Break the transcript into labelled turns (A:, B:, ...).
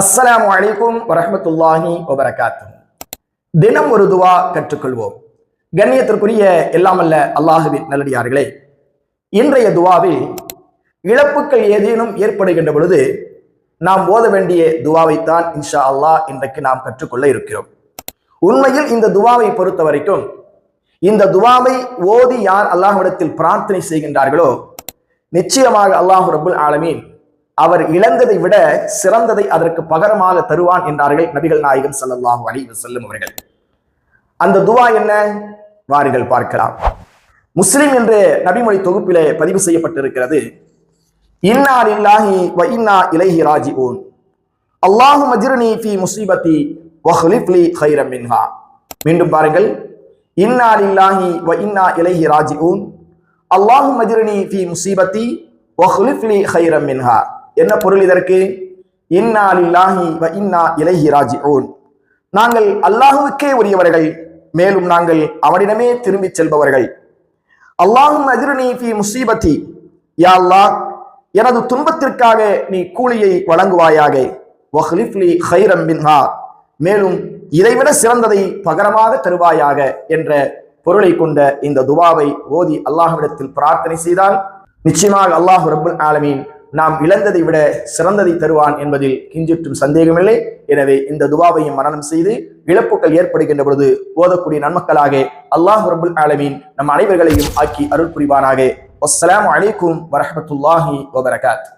A: அஸ்ஸலாமு வலைக்கும் வரமத்துல்லாஹி வபரகாத்து தினம் ஒரு துவா கற்றுக்கொள்வோம். கண்ணியத்திற்குரிய எல்லாமல்ல அல்லாஹுவின் நல்லடியார்களே இன்றைய துவாவில் இழப்புக்கள் ஏதேனும் ஏற்படுகின்ற பொழுது நாம் ஓத வேண்டிய துவாவைத்தான் இன்ஷா அல்லாஹ் இன்றைக்கு நாம் கற்றுக்கொள்ள இருக்கிறோம். உண்மையில் இந்த துவாவை பொறுத்த வரைக்கும் இந்த துவாவை ஓதி யார் அல்லாஹ்விடத்தில் பிரார்த்தனை செய்கின்றார்களோ நிச்சயமாக அல்லாஹ் ரபுல் ஆலமீன் அவர் இழந்ததை விட சிறந்ததை அதற்கு பகரமாக தருவான் என்றார்கள் நபிகள் நாயகம் ஸல்லல்லாஹு அலைஹி செல்லும் அவர்கள். அந்த துவா என்ன? வாருங்கள் பார்க்கலாம். முஸ்லிம் என்று நபிமொழி தொகுப்பிலே பதிவு செய்யப்பட்டிருக்கிறது. இன்னா இல்லாஹி வ இன்னா ராஜி ஓன் அல்லாஹு மஜ்ருனி ஃபி முசீபத்தி வஹ்லிஃப் ஹைரம் மின்ஹா. மீண்டும் பாருங்கள். இன்னா இல்லாஹி வ இன்னா ராஜி ஓன் அல்லாஹு மஜ்ருனி ஃபி முசீபத்தி வஹ்லிஃப் ஹைரம் மின்ஹா. என்ன பொருள் இதற்கு? இன்னா லில்லாஹி வ இன்னா இளைய ராஜி ஓன் நாங்கள் அல்லாஹுவுக்கே உரியவர்கள் மேலும் நாங்கள் அவனிடமே திரும்பிச் செல்பவர்கள். அல்லாஹும் அஜ்ருனி ஃபி முசீபத்தி. யா அல்லாஹ் எனது துன்பத்திற்காக நீ கூலியை வழங்குவாயாக. வஹ்லிஃப்லி ஹைரம் மின்ஹா. மேலும் இதைவிட சிறந்ததை பகரமாக தருவாயாக என்ற பொருளை கொண்ட இந்த துவாவை ஓதி அல்லாஹ்விடத்தில் பிரார்த்தனை செய்தால் நிச்சயமாக அல்லாஹ் ரபுல் ஆலமீன் நாம் இழந்ததை விட சிறந்ததை தருவான் என்பதில் கிஞ்சிற்றும் சந்தேகமில்லை. எனவே இந்த துவாவையும் மரணம் செய்து இழப்புகள் ஏற்படுகின்ற பொழுது ஓதக்கூடிய நன்மக்களாக அல்லாஹ் ரபுல் ஆலமீன் நம் அனைவர்களையும் ஆக்கி அருள் புரிவானாக அஸ்லாம் அலைக்கும் வரமத்துல்லாஹி வபரகாத்.